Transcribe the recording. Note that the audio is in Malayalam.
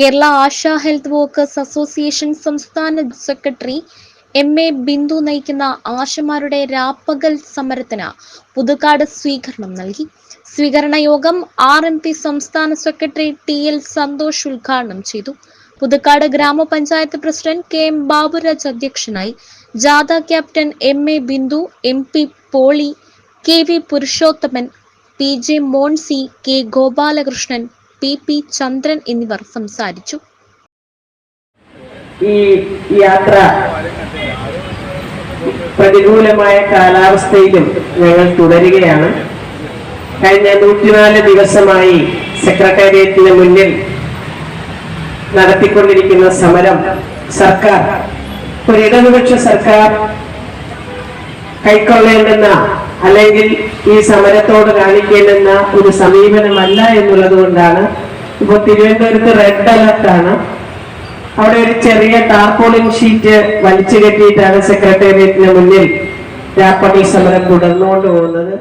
Kerala ASHA health workers association സംസ്ഥാന സെക്രട്ടറി എം എ ബിന്ദു നയിക്കുന്ന ആശമാരുടെ രാപ്പകൽ സമരത്തിന് പുതുക്കാട് സ്വീകരണം നൽകി. സ്വീകരണ യോഗം ആർ എം പി സംസ്ഥാന സെക്രട്ടറി ടി എൽ സന്തോഷ് ഉദ്ഘാടനം ചെയ്തു. പുതുക്കാട് ഗ്രാമപഞ്ചായത്ത് പ്രസിഡന്റ് കെ എം ബാബുരാജ് അധ്യക്ഷനായി. ജാഥ captain M A Bindu M P Poly K V Purushothaman P J Moncy K Gopalakrishnan P P Chandran എന്നിവർ സംസാരിച്ചു. ഈ യാത്ര പ്രതികൂലമായ കാലാവസ്ഥയിലും ഞങ്ങൾ തുടരുകയാണ്. കഴിഞ്ഞ നൂറ്റിനാല് ദിവസമായി സെക്രട്ടേറിയറ്റിന് മുന്നിൽ നടത്തിക്കൊണ്ടിരിക്കുന്ന സമരം സർക്കാർ ഒരു ഇടതുപക്ഷ സർക്കാർ കൈക്കൊള്ളേണ്ടുന്ന അല്ലെങ്കിൽ ഈ സമരത്തോട് കാണിക്കേണ്ടുന്ന ഒരു സമീപനമല്ല എന്നുള്ളത് കൊണ്ടാണ് ഇപ്പോൾ തിരുവനന്തപുരത്ത് റെഡ് അലർട്ടാണ് അവിടെ ഒരു ചെറിയ ടാർപോളിംഗ് ഷീറ്റ് വലിച്ചു കെട്ടിയിട്ടാണ് സെക്രട്ടേറിയറ്റിന് മുന്നിൽ രാപ്പകൽ സമരം തുടർന്നുകൊണ്ട് പോകുന്നത്.